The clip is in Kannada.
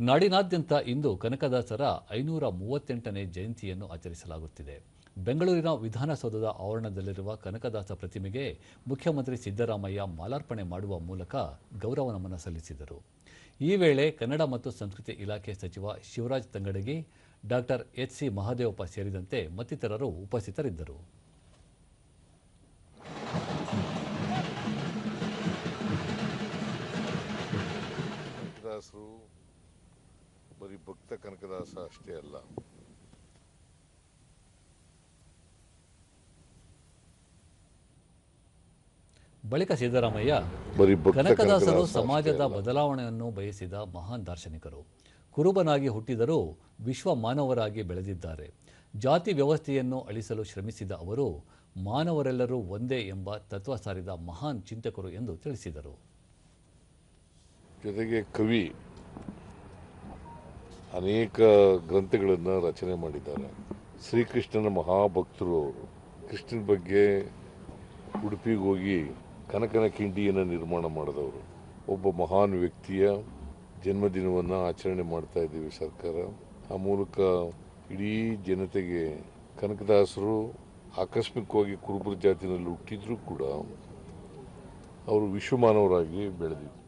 ನಾಡಿನಾದ್ಯಂತ ಇಂದು ಕನಕದಾಸರ ಐನೂರ ಮೂವತ್ತೆಂಟನೇ ಜಯಂತಿಯನ್ನು ಆಚರಿಸಲಾಗುತ್ತಿದೆ. ಬೆಂಗಳೂರಿನ ವಿಧಾನಸೌಧದ ಆವರಣದಲ್ಲಿರುವ ಕನಕದಾಸ ಪ್ರತಿಮೆಗೆ ಮುಖ್ಯಮಂತ್ರಿ ಸಿದ್ದರಾಮಯ್ಯ ಮಾಲಾರ್ಪಣೆ ಮಾಡುವ ಮೂಲಕ ಗೌರವ ನಮನ ಸಲ್ಲಿಸಿದರು. ಈ ವೇಳೆ ಕನ್ನಡ ಮತ್ತು ಸಂಸ್ಕೃತಿ ಇಲಾಖೆ ಸಚಿವ Shivraj Tangadagi, doctor H C Mahadevappa ಸೇರಿದಂತೆ ಮತ್ತಿತರರು ಉಪಸ್ಥಿತರಿದ್ದರು. ಬರೀ ಭಕ್ತ ಕನಕದಾಸ ಅಷ್ಟೇ ಅಲ್ಲ. ಬಳಿಕ ಸಿದ್ದರಾಮಯ್ಯ ಕನಕದಾಸರು ಸಮಾಜದ ಬದಲಾವಣೆಯನ್ನು ಬಯಸಿದ ಮಹಾನ್ ದಾರ್ಶನಿಕರು. ಕುರುಬನಾಗಿ ಹುಟ್ಟಿದರೂ ವಿಶ್ವ ಮಾನವರಾಗಿ ಬೆಳೆದಿದ್ದಾರೆ. ಜಾತಿ ವ್ಯವಸ್ಥೆಯನ್ನು ಅಳಿಸಲು ಶ್ರಮಿಸಿದ ಅವರು ಮಾನವರೆಲ್ಲರೂ ಒಂದೇ ಎಂಬ ತತ್ವ ಸಾರಿದ ಮಹಾನ್ ಚಿಂತಕರು ಎಂದು ತಿಳಿಸಿದರು. ಜೊತೆಗೆ ಕವಿ ಅನೇಕ ಗ್ರಂಥಗಳನ್ನು ರಚನೆ ಮಾಡಿದ್ದಾರೆ. ಶ್ರೀಕೃಷ್ಣನ ಮಹಾಭಕ್ತರು ಅವರು. ಕೃಷ್ಣನ ಬಗ್ಗೆ ಉಡುಪಿಗೆ ಹೋಗಿ ಕನಕನ ಕಿಂಡಿಯನ್ನು ನಿರ್ಮಾಣ ಮಾಡಿದವರು. ಒಬ್ಬ ಮಹಾನ್ ವ್ಯಕ್ತಿಯ ಜನ್ಮದಿನವನ್ನು ಆಚರಣೆ ಮಾಡ್ತಾ ಇದ್ದೀವಿ ಸರ್ಕಾರ. ಆ ಮೂಲಕ ಇಡೀ ಜನತೆಗೆ ಕನಕದಾಸರು ಆಕಸ್ಮಿಕವಾಗಿ ಕುರುಬರ ಜಾತಿನಲ್ಲಿ ಹುಟ್ಟಿದ್ರೂ ಕೂಡ ಅವರು ವಿಶ್ವಮಾನವರಾಗಿ ಬೆಳೆದಿದ್ರು.